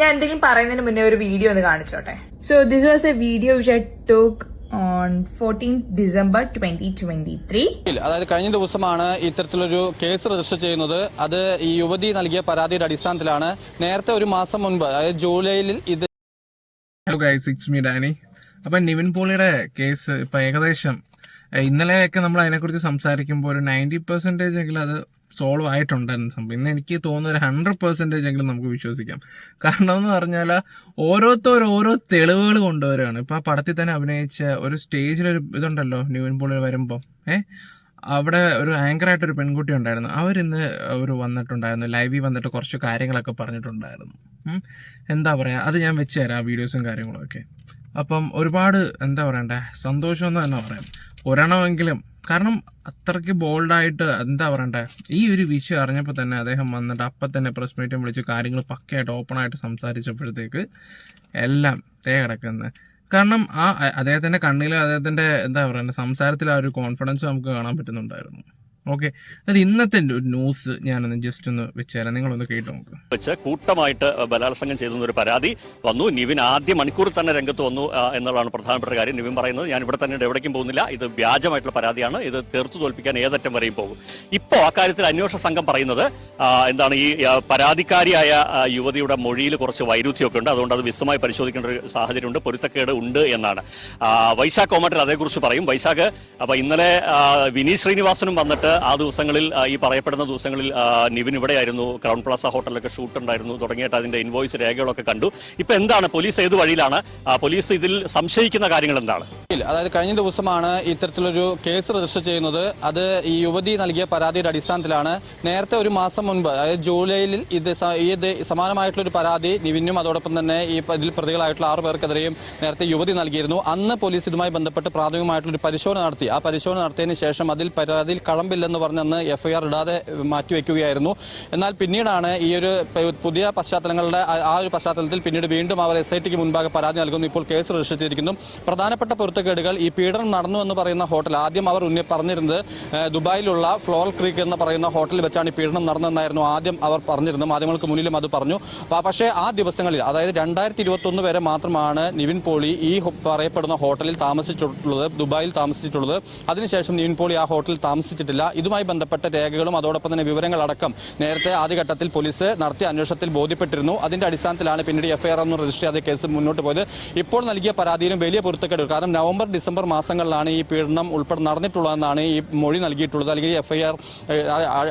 ഞാൻ എന്തെങ്കിലും പറയുന്നതിന് മുന്നേ ഒരു വീഡിയോ ഒന്ന് കാണിച്ചോട്ടെ. So this was a video which I talk on fourteen December twenty twenty three അതായത് കഴിഞ്ഞ ദിവസമാണ് ഇത്തരത്തിലൊരു കേസ് രജിസ്റ്റർ ചെയ്യുന്നത്. അത് ഈ യുവതി നൽകിയ പരാതിയുടെ അടിസ്ഥാനത്തിലാണ് നേരത്തെ ഒരു മാസം മുൻപ് അതായത് ജൂലൈയിൽ ഇത് മീ ഡാനി അപ്പം നിവിൻ പോളിയുടെ കേസ് ഇപ്പൊ ഏകദേശം ഇന്നലെയൊക്കെ നമ്മൾ അതിനെക്കുറിച്ച് സംസാരിക്കുമ്പോൾ ഒരു നയന്റി പെർസെന്റേജ് എങ്കിലും അത് സോൾവ് ആയിട്ടുണ്ട് സംഭവം. ഇന്ന് എനിക്ക് തോന്നുന്ന ഒരു ഹൺഡ്രഡ് പെർസെന്റേജ് എങ്കിലും നമുക്ക് വിശ്വസിക്കാം. കാരണം എന്ന് പറഞ്ഞാൽ ഓരോരുത്തർ ഓരോ തെളിവുകൾ കൊണ്ടുവരികയാണ്. ഇപ്പോൾ ആ പടത്തിൽ തന്നെ അഭിനയിച്ച ഒരു സ്റ്റേജിലൊരു ഇതുണ്ടല്ലോ ന്യൂൻ പോളിൽ വരുമ്പോൾ ഏഹ് അവിടെ ഒരു ആങ്കറായിട്ട് ഒരു പെൺകുട്ടി ഉണ്ടായിരുന്നു. അവരിന്ന് ഒരു വന്നിട്ടുണ്ടായിരുന്നു. ലൈവിൽ വന്നിട്ട് കുറച്ച് കാര്യങ്ങളൊക്കെ പറഞ്ഞിട്ടുണ്ടായിരുന്നു. എന്താ പറയുക അത് ഞാൻ വെച്ച് തരാം വീഡിയോസും കാര്യങ്ങളും ഒക്കെ. അപ്പം ഒരുപാട് എന്താ പറയണ്ടേ? സന്തോഷം എന്ന് തന്നെ പറയാം. ഒരെണ്ണമെങ്കിലും കാരണം അത്രയ്ക്ക് ബോൾഡായിട്ട് എന്താ പറയണ്ടേ? ഈ ഒരു വിഷയം അറിഞ്ഞപ്പോൾ തന്നെ അദ്ദേഹം വന്നിട്ട് അപ്പം തന്നെ പ്രസ് മീറ്റും വിളിച്ച് കാര്യങ്ങൾ പക്കയായിട്ട് ഓപ്പണായിട്ട് സംസാരിച്ചപ്പോഴത്തേക്ക് എല്ലാം തേ കിടക്കുന്നത് കാരണം ആ അദ്ദേഹത്തിന്റെ കണ്ണിൽ അദ്ദേഹത്തിന്റെ എന്താ പറയുക സംസാരത്തിൽ ആ ഒരു കോൺഫിഡൻസ് നമുക്ക് കാണാൻ പറ്റുന്നുണ്ടായിരുന്നു. ഓക്കെ അത് ഇന്നത്തെ ന്യൂസ് ഞാനൊന്ന് ജസ്റ്റ് ഒന്ന് വെച്ചുതരാം. നിങ്ങളൊന്ന് കേട്ട് നോക്ക്. വെച്ച് കൂട്ടമായിട്ട് ബലാത്സംഗം ചെയ്തു ഒരു പരാതി വന്നു. നിവിൻ ആദ്യ മണിക്കൂറിൽ തന്നെ രംഗത്ത് വന്നു എന്നുള്ളതാണ് പ്രധാനപ്പെട്ട കാര്യം. നിവിൻ പറയുന്നത് ഞാൻ ഇവിടെ തന്നെ എവിടേക്കും പോകുന്നില്ല. ഇത് വ്യാജമായിട്ടുള്ള പരാതിയാണ്. ഇത് തീർത്തു തോൽപ്പിക്കാൻ ഏതറ്റം വരെയും പോകും. ഇപ്പോൾ അക്കാര്യത്തിൽ അന്വേഷണ സംഘം പറയുന്നത് എന്താണ് ഈ പരാതിക്കാരിയായ യുവതിയുടെ മൊഴിയിൽ കുറച്ച് വൈരുദ്ധ്യമൊക്കെ ഉണ്ട്. അതുകൊണ്ട് അത് വിശദമായി പരിശോധിക്കേണ്ട ഒരു സാഹചര്യമുണ്ട്. പൊരുത്തക്കേട് ഉണ്ട് എന്നാണ്. വൈശാഖ് കോമറ്റർ അതേക്കുറിച്ച് പറയും. വൈശാഖ് അപ്പൊ ഇന്നലെ വിനീത് ശ്രീനിവാസനും വന്നിട്ട് ആ ദിവസങ്ങളിൽ ഈ പറയപ്പെടുന്ന ദിവസങ്ങളിൽ നിവിൻ ഇവിടെയായിരുന്നു. ക്രൗൺ പ്ലാസ ഹോട്ടലിലൊക്കെ ഷൂട്ട് ഉണ്ടായിരുന്നു. തുടങ്ങിയിട്ട് അതിന്റെ ഇൻവോയ്സ് രേഖകളൊക്കെ കണ്ടു. ഇപ്പൊ എന്താണ് പോലീസ് ഏത് വഴിയിലാണ്? പോലീസ് ഇതിൽ സംശയിക്കുന്ന കാര്യങ്ങൾ എന്താണ്? അതായത് കഴിഞ്ഞ ദിവസമാണ് ഇത്തരത്തിലൊരു കേസ് രജിസ്റ്റർ ചെയ്യുന്നത്. അത് ഈ യുവതി നൽകിയ പരാതിയുടെ അടിസ്ഥാനത്തിലാണ് നേരത്തെ ഒരു മാസം മുൻപ് അതായത് ജൂലൈയിൽ ഇത് ഈ സമാനമായിട്ടുള്ള ഒരു പരാതി നിവിനും അതോടൊപ്പം തന്നെ ഈ ഇതിൽ പ്രതികളായിട്ടുള്ള ആറു പേർക്കെതിരെയും നേരത്തെ യുവതി നൽകിയിരുന്നു. അന്ന് പോലീസ് ഇതുമായി ബന്ധപ്പെട്ട് പ്രാഥമികമായിട്ടുള്ള ഒരു പരിശോധന നടത്തി. ആ പരിശോധന നടത്തിയതിന് ശേഷം അതിൽ പരാതിയിൽ കഴമ്പില്ലെന്ന് പറഞ്ഞ് ഐ എഫ്ഐആർ ഇടാതെ മാറ്റിവെക്കുകയായിരുന്നു എന്നാൽ പിന്നീടാണ് ഈ ഒരു പുതിയ പശ്ചാത്തലങ്ങളുടെ ആ- ആ ഒരു പശ്ചാത്തലത്തിൽ പിന്നീട് വീണ്ടും അവർ എസ് ഐ ടിക്ക് മുൻപാകെ പരാതി നൽകുന്നു. ഇപ്പോൾ കേസ് രജിസ്റ്റർ ചെയ്തിരിക്കുന്നു. പ്രധാനപ്പെട്ട പൊരുത്തക്കേടുകൾ ഈ പീഡനം നടന്നു എന്ന് പറയുന്ന ഹോട്ടൽ ആദ്യം അവർ ഉന്നി പറഞ്ഞിരുന്നത് ദുബായിലുള്ള ഫ്ലോൾ ക്രീക്ക് എന്ന് പറയുന്ന ഹോട്ടലിൽ വെച്ചാണ് ഈ പീഡനം നടന്നതെന്നായിരുന്നു ആദ്യം അവർ പറഞ്ഞിരുന്നത്. മാധ്യമങ്ങൾക്ക് മുന്നിലും അത് പറഞ്ഞു. പക്ഷേ ആ ദിവസങ്ങളിൽ അതായത് രണ്ടായിരത്തി ഇരുപത്തൊന്ന് വരെ മാത്രമാണ് നിവിൻ പോളി ഈ പറയപ്പെടുന്ന ഹോട്ടലിൽ താമസിച്ചിട്ടുള്ളത് ദുബായിൽ താമസിച്ചിട്ടുള്ളത്. അതിനുശേഷം നിവിൻ പോളി ആ ഹോട്ടലിൽ താമസിച്ചിട്ടില്ല. ഇതുമായി ബന്ധപ്പെട്ട രേഖകളും അതോടൊപ്പം തന്നെ വിവരങ്ങളടക്കം നേരത്തെ ആദ്യഘട്ടത്തിൽ പോലീസ് നടത്തിയ അന്വേഷണത്തിൽ ബോധ്യപ്പെട്ടിരുന്നു. അതിന്റെ അടിസ്ഥാനത്തിലാണ് പിന്നീട് എഫ്ഐആർ ഒന്നും രജിസ്റ്റർ ചെയ്ത കേസ് മുന്നോട്ട് പോയത്. ഇപ്പോൾ നൽകിയ പരാതിയിലും വലിയ പൊരുത്തക്കേട് കാരണം നവംബർ ഡിസംബർ മാസങ്ങളിലാണ് ഈ പീഡനം ഉൾപ്പെടെ നടന്നിട്ടുള്ളതെന്നാണ് ഈ മൊഴി നൽകിയിട്ടുള്ളത്. അല്ലെങ്കിൽ എഫ്ഐആർ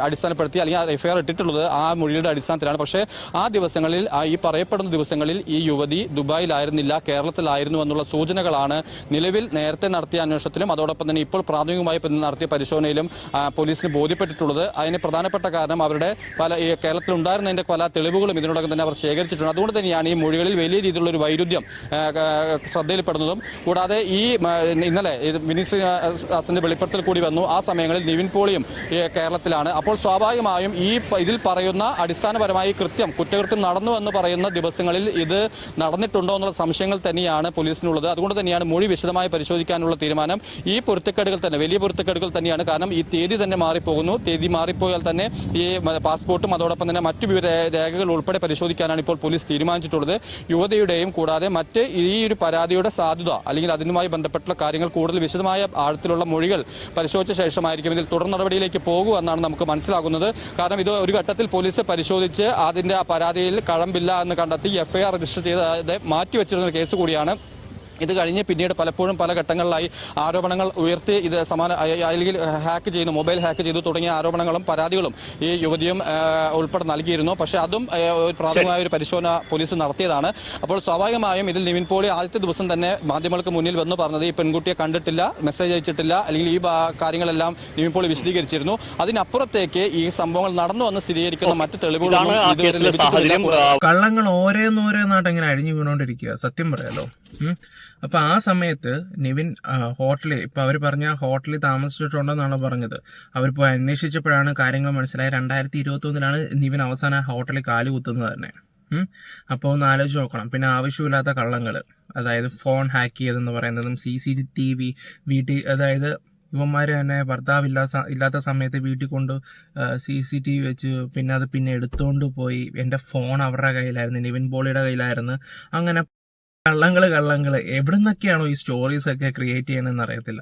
അടിസ്ഥാനപ്പെടുത്തി അല്ലെങ്കിൽ എഫ്ഐആർ ഇട്ടിട്ടുള്ളത് ആ മൊഴിയുടെ അടിസ്ഥാനത്തിലാണ്. പക്ഷേ ആ ദിവസങ്ങളിൽ ഈ പറയപ്പെടുന്ന ദിവസങ്ങളിൽ ഈ യുവതി ദുബായിലായിരുന്നില്ല കേരളത്തിലായിരുന്നു എന്നുള്ള സൂചനകളാണ് നിലവിൽ നേരത്തെ നടത്തിയ അന്വേഷണത്തിലും അതോടൊപ്പം തന്നെ ഇപ്പോൾ പ്രാഥമികമായി നടത്തിയ പരിശോധനയിലും പോലീസിന് ബോധ്യപ്പെട്ടിട്ടുള്ളത്. അതിന് പ്രധാനപ്പെട്ട കാരണം അവരുടെ പല കേരളത്തിൽ ഉണ്ടായിരുന്നതിന്റെ പല തെളിവുകളും ഇതിനോടകം തന്നെ അവർ ശേഖരിച്ചിട്ടുണ്ട്. അതുകൊണ്ട് തന്നെയാണ് ഈ മൊഴികളിൽ വലിയ രീതിയിലുള്ള ഒരു വൈരുദ്ധ്യം ശ്രദ്ധയിൽപ്പെടുന്നതും. കൂടാതെ ഈ ഇന്നലെ വിനീത് ശ്രീനിവാസന്റെ വെളിപ്പെടുത്തൽ കൂടി വന്നു. ആ സമയങ്ങളിൽ നിവിൻ പോളിയും കേരളത്തിലാണ്. അപ്പോൾ സ്വാഭാവികമായും ഈ ഇതിൽ പറയുന്ന അടിസ്ഥാനപരമായി കൃത്യം കുറ്റകൃത്യം നടന്നു എന്ന് പറയുന്ന ദിവസങ്ങളിൽ ഇത് നടന്നിട്ടുണ്ടോ എന്നുള്ള സംശയങ്ങൾ തന്നെയാണ് പോലീസിനുള്ളത്. അതുകൊണ്ട് തന്നെയാണ് മൊഴി വിശദമായി പരിശോധിക്കാനുള്ള തീരുമാനം ഈ പൊരുത്തക്കേടുകൾ തന്നെ വലിയ പൊരുത്തക്കേടുകൾ തന്നെയാണ്. കാരണം ഈ തീയതി തന്നെ മാറിപ്പോകുന്നു. തീയതി മാറിപ്പോയാൽ തന്നെ ഈ പാസ്പോർട്ടും അതോടൊപ്പം തന്നെ മറ്റു രേഖകൾ ഉൾപ്പെടെ പരിശോധിക്കാനാണ് ഇപ്പോൾ പോലീസ് തീരുമാനിച്ചിട്ടുള്ളത്. യുവതിയുടെയും കൂടാതെ മറ്റ് ഈ ഒരു പരാതിയുടെ സാധ്യത അല്ലെങ്കിൽ അതിനുമായി ബന്ധപ്പെട്ടുള്ള കാര്യങ്ങൾ കൂടുതൽ വിശദമായ ആഴത്തിലുള്ള മൊഴികൾ പരിശോധിച്ച ശേഷമായിരിക്കും ഇതിൽ തുടർ നടപടിയിലേക്ക് പോകൂ എന്നാണ് നമുക്ക് മനസ്സിലാകുന്നത്. കാരണം ഇത് ഒരു ഘട്ടത്തിൽ പോലീസ് പരിശോധിച്ച് അതിന്റെ ആ പരാതിയിൽ കഴമ്പില്ല എന്ന് കണ്ടെത്തി എഫ്ഐആർ രജിസ്റ്റർ ചെയ്ത് മാറ്റിവെച്ചിരുന്ന കേസ് കൂടിയാണ്. ഇത് കഴിഞ്ഞ് പിന്നീട് പലപ്പോഴും പല ഘട്ടങ്ങളിലായി ആരോപണങ്ങൾ ഉയർത്തി ഇത് സമാന അല്ലെങ്കിൽ ഹാക്ക് ചെയ്യുന്നു മൊബൈൽ ഹാക്ക് ചെയ്തു തുടങ്ങിയ ആരോപണങ്ങളും പരാതികളും ഈ യുവതിയും ഉൾപ്പെടെ നൽകിയിരുന്നു. പക്ഷെ അതും ഒരു പ്രാഥമികമായ ഒരു പരിശോധന പോലീസ് നടത്തിയതാണ്. അപ്പോൾ സ്വാഭാവികമായും ഇതിൽ നിവിൻ പോളി ആദ്യത്തെ ദിവസം തന്നെ മാധ്യമങ്ങൾക്ക് മുന്നിൽ വന്ന് പറഞ്ഞത് ഈ പെൺകുട്ടിയെ കണ്ടിട്ടില്ല മെസ്സേജ് അയച്ചിട്ടില്ല അല്ലെങ്കിൽ ഈ കാര്യങ്ങളെല്ലാം നിവിൻ പോളി വിശദീകരിച്ചിരുന്നു. അതിനപ്പുറത്തേക്ക് ഈ സംഭവങ്ങൾ നടന്നു വന്ന് സ്ഥിരീകരിക്കുന്ന മറ്റ് ആ, കള്ളങ്ങൾ ഓരോന്നോരോന്നായിട്ട് ഇങ്ങനെ അഴിഞ്ഞു വീണോണ്ടിരിക്കുക സത്യം പറയാലോ. ഉം. അപ്പൊ ആ സമയത്ത് നിവിൻ ഹോട്ടലിൽ ഇപ്പൊ അവർ പറഞ്ഞ ഹോട്ടലിൽ താമസിച്ചിട്ടുണ്ടെന്നാണ് പറഞ്ഞത്. അവർ പോയി അന്വേഷിച്ചപ്പോഴാണ് കാര്യങ്ങൾ മനസ്സിലായത്. രണ്ടായിരത്തി ഇരുപത്തി ഒന്നിലാണ് നിവിൻ അവസാന ഹോട്ടലിൽ കാൽ കുത്തുന്നത് തന്നെ. അപ്പോൾ ഒന്ന് ആലോചിച്ച് നോക്കണം. പിന്നെ ആവശ്യമില്ലാത്ത കള്ളങ്ങൾ അതായത് ഫോൺ ഹാക്ക് ചെയ്തെന്ന് പറയുന്നതും സി സി ടി വി വീട്ടിൽ അതായത് ഇവന്മാർ തന്നെ ഭർത്താവ് ഇല്ലാത്ത ഇല്ലാത്ത സമയത്ത് വീട്ടിൽ കൊണ്ട് സി സി ടി വി വെച്ച് പിന്നെ അത് പിന്നെ എടുത്തുകൊണ്ട് പോയി. എന്റെ ഫോൺ അവരുടെ കയ്യിലായിരുന്നു നിവിൻ പോളിയുടെ കയ്യിലായിരുന്നു. അങ്ങനെ കള്ളങ്ങൾ കള്ളങ്ങൾ. എവിടെ നിന്നൊക്കെയാണോ ഈ സ്റ്റോറീസ് ഒക്കെ ക്രിയേറ്റ് ചെയ്യണമെന്ന് അറിയത്തില്ല.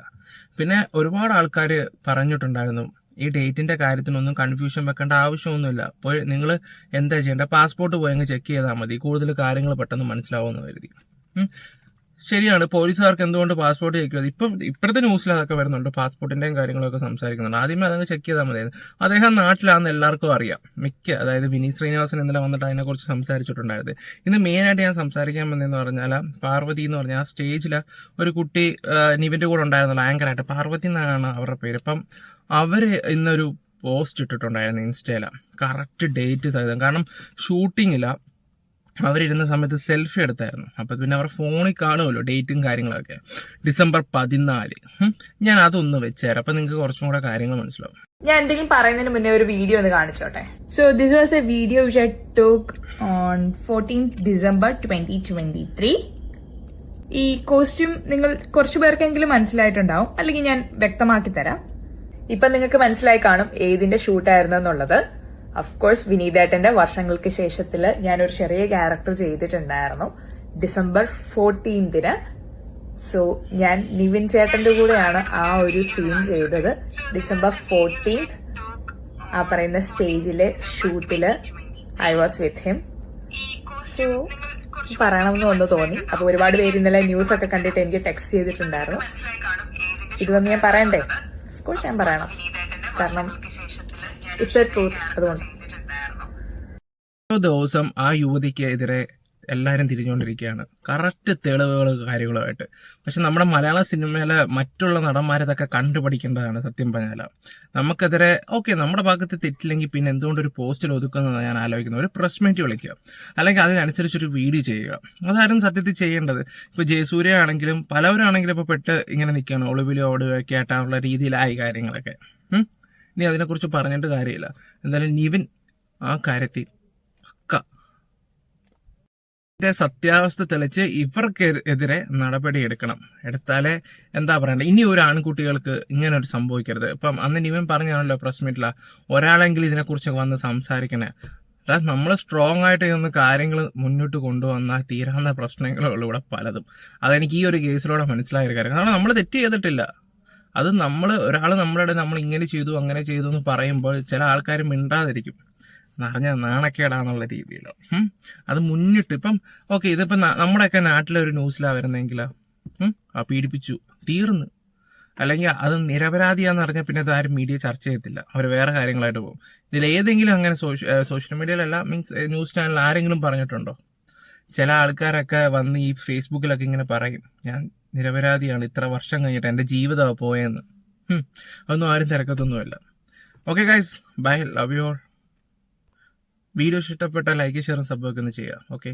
പിന്നെ ഒരുപാട് ആൾക്കാർ പറഞ്ഞിട്ടുണ്ടായിരുന്നു ഈ ഡേറ്റിന്റെ കാര്യത്തിനൊന്നും കൺഫ്യൂഷൻ വെക്കേണ്ട ആവശ്യമൊന്നുമില്ല. അപ്പോൾ നിങ്ങൾ എന്താ ചെയ്യേണ്ടത്? പാസ്പോർട്ട് പോയി അങ്ങ് ചെക്ക് ചെയ്താൽ മതി. കൂടുതൽ കാര്യങ്ങൾ പെട്ടെന്ന് മനസ്സിലാവുമെന്ന് കരുതി. ശരിയാണ്. പോലീസുകാർക്ക് എന്തുകൊണ്ട് പാസ്പോർട്ട് ചെക്ക് ചെയ്തു ഇപ്പം ഇപ്പോഴത്തെ ന്യൂസിൽ അതൊക്കെ വരുന്നുണ്ട്. പാസ്പോർട്ടിന്റെയും കാര്യങ്ങളൊക്കെ സംസാരിക്കുന്നുണ്ട്. ആദ്യമേ അതങ്ങ് ചെക്ക് ചെയ്താൽ മതിയായിരുന്നു. അദ്ദേഹം നാട്ടിലാണെന്ന് എല്ലാവർക്കും അറിയാം. മിക്ക അതായത് വിനീത് ശ്രീനിവാസൻ ഇന്നലെ വന്നിട്ട് അതിനെക്കുറിച്ച് സംസാരിച്ചിട്ടുണ്ടായിരുന്നു. ഇന്ന് മെയിനായിട്ട് ഞാൻ സംസാരിക്കാൻ വന്നതെന്ന് പറഞ്ഞാൽ പാർവതി എന്ന് പറഞ്ഞാൽ ആ സ്റ്റേജിൽ ഒരു കുട്ടി നിവിന്റെ കൂടെ ഉണ്ടായിരുന്നല്ലോ ആങ്കറായിട്ട്. പാർവതി എന്നാണ് അവരുടെ പേര്. ഇപ്പം അവർ ഇന്നൊരു പോസ്റ്റ് ഇട്ടിട്ടുണ്ടായിരുന്നു ഇൻസ്റ്റയില. കറക്റ്റ് ഡേറ്റ് സഹിതം. കാരണം ഷൂട്ടിങ്ങില്ല അവരിരുന്ന സമയത്ത് സെൽഫി എടുത്തായിരുന്നു. അപ്പം പിന്നെ അവർ ഫോണിൽ കാണുമല്ലോ ഡേറ്റും കാര്യങ്ങളൊക്കെ. ഡിസംബർ പതിനാല്. ഞാൻ അതൊന്ന് വെച്ചുതരാം അപ്പം നിങ്ങൾക്ക് കുറച്ചും കൂടെ കാര്യങ്ങൾ മനസ്സിലാവും. ഞാൻ എന്തെങ്കിലും പറയുന്നതിന് മുന്നേ ഒരു വീഡിയോ ഒന്ന് കാണിച്ചോട്ടെ? So this was a video which I talk on fourteen December twenty twenty three ഈ കോസ്റ്റ്യൂം നിങ്ങൾ കുറച്ചു പേർക്കെങ്കിലും മനസ്സിലായിട്ടുണ്ടാവും. അല്ലെങ്കിൽ ഞാൻ വ്യക്തമാക്കി തരാം. ഇപ്പൊ നിങ്ങൾക്ക് മനസ്സിലായി കാണും ഏതിന്റെ ഷൂട്ടായിരുന്നു എന്നുള്ളത്. അഫ്കോഴ്സ് വിനീതേട്ടന്റെ വർഷങ്ങൾക്ക് ശേഷത്തിൽ ഞാനൊരു ചെറിയ ക്യാരക്ടർ ചെയ്തിട്ടുണ്ടായിരുന്നു. ഡിസംബർ ഫോർട്ടീൻതിന് സോ ഞാൻ നിവിൻ ചേട്ടന്റെ കൂടെയാണ് ആ ഒരു സീൻ ചെയ്തത്. ഡിസംബർ ഫോർട്ടീൻത് ആ പറയുന്ന സ്റ്റേജിലെ ഷൂട്ടിൽ I was with him so പറയണമെന്ന് ഒന്ന് തോന്നി. അപ്പൊ ഒരുപാട് പേര് ഇന്നലെ ന്യൂസ് ഒക്കെ കണ്ടിട്ട് എനിക്ക് ടെക്സ്റ്റ് ചെയ്തിട്ടുണ്ടായിരുന്നു. ഇത് വന്ന് ഞാൻ പറയണ്ടേ? കോഴ്സ് ഞാൻ പറയണം. കാരണം ഓരോ ദിവസം ആ യുവതിക്ക് എതിരെ എല്ലാവരും തിരിഞ്ഞുകൊണ്ടിരിക്കുകയാണ്. കറക്റ്റ് തെളിവുകൾ കാര്യങ്ങളുമായിട്ട്. പക്ഷെ നമ്മുടെ മലയാള സിനിമയിലെ മറ്റുള്ള നടന്മാരതൊക്കെ കണ്ടുപഠിക്കേണ്ടതാണ് സത്യം പറഞ്ഞാൽ നമുക്കെതിരെ ഓക്കെ നമ്മുടെ ഭാഗത്ത് തെറ്റില്ലെങ്കിൽ പിന്നെ എന്തുകൊണ്ട് ഒരു പോസ്റ്റിൽ ഒതുക്കുന്നതാണ് ഞാൻ ആലോചിക്കുന്നത്. ഒരു പ്രസ് മീറ്റ് വിളിക്കുക. അല്ലെങ്കിൽ അതിനനുസരിച്ചൊരു വീഡിയോ ചെയ്യുക. അതായിരുന്നു സത്യത്തിൽ ചെയ്യേണ്ടത്. ഇപ്പോൾ ജയസൂര്യ ആണെങ്കിലും പലവരാണെങ്കിലും ഇപ്പോൾ പെട്ട് ഇങ്ങനെ നിൽക്കുകയാണ്. ഒളിവിലും ഓടുകയൊക്കെ ആയിട്ടുള്ള രീതിയിലായി കാര്യങ്ങളൊക്കെ. ഇനി അതിനെക്കുറിച്ച് പറഞ്ഞിട്ട് കാര്യമില്ല. എന്തായാലും നിവിൻ ആ കാര്യത്തിൽ പക്ക. സത്യാവസ്ഥ തെളിച്ച് ഇവർക്കെതിരെ നടപടി എടുക്കണം. എടുത്താലേ എന്താ പറയണ്ട? ഇനി ഒരു ആൺകുട്ടികൾക്ക് ഇങ്ങനെ ഒരു സംഭവിക്കരുത്. ഇപ്പം അന്ന് നിവൻ പറഞ്ഞാണല്ലോ പ്രസ് മീറ്റില ഒരാളെങ്കിലും ഇതിനെക്കുറിച്ച് വന്ന് സംസാരിക്കണേ. അതായത് നമ്മൾ സ്ട്രോങ് ആയിട്ട് ഇന്ന് കാര്യങ്ങൾ മുന്നോട്ട് കൊണ്ടുവന്നാൽ തീരാവുന്ന പ്രശ്നങ്ങളുള്ള ഇവിടെ പലതും. അതെനിക്ക് ഈ ഒരു കേസിലൂടെ മനസ്സിലായ ഒരു കാര്യം. കാരണം നമ്മൾ തെറ്റ് ചെയ്തിട്ടില്ല. അത് നമ്മൾ ഒരാൾ നമ്മളുടെ നമ്മൾ ഇങ്ങനെ ചെയ്തു അങ്ങനെ ചെയ്തു എന്ന് പറയുമ്പോൾ ചില ആൾക്കാർ മിണ്ടാതിരിക്കും. നിറഞ്ഞ നാണക്കേടാന്നുള്ള രീതിയിലോ. അത് മുന്നിട്ട് ഇപ്പം ഓക്കെ ഇതിപ്പം നമ്മുടെയൊക്കെ നാട്ടിലെ ഒരു ന്യൂസിലാണ് വരുന്നതെങ്കിൽ ആ പീഡിപ്പിച്ചു തീർന്ന്. അല്ലെങ്കിൽ അത് നിരപരാധിയാന്ന് പറഞ്ഞാൽ പിന്നെ അത് ആരും മീഡിയ ചർച്ച ചെയ്യത്തില്ല. അവർ വേറെ കാര്യങ്ങളായിട്ട് പോകും. ഇതിൽ ഏതെങ്കിലും അങ്ങനെ സോഷ്യൽ മീഡിയയിലല്ല മീൻസ് ന്യൂസ് ചാനൽ ആരെങ്കിലും പറഞ്ഞിട്ടുണ്ടോ? ചില ആൾക്കാരൊക്കെ വന്ന് ഈ ഫേസ്ബുക്കിലൊക്കെ ഇങ്ങനെ പറയും. ഞാൻ നിരപരാധിയാണ്. ഇത്ര വർഷം കഴിഞ്ഞിട്ട് എന്റെ ജീവിതമാണ് പോയെന്ന്. അതൊന്നും ആരും തിരക്കത്തൊന്നുമല്ല. Okay guys bye love you all video ഇഷ്ടപ്പെട്ട ലൈക്ക് ഷെയറും സബ്ബൊക്കെ ഒന്ന് ചെയ്യുക. ഓക്കെ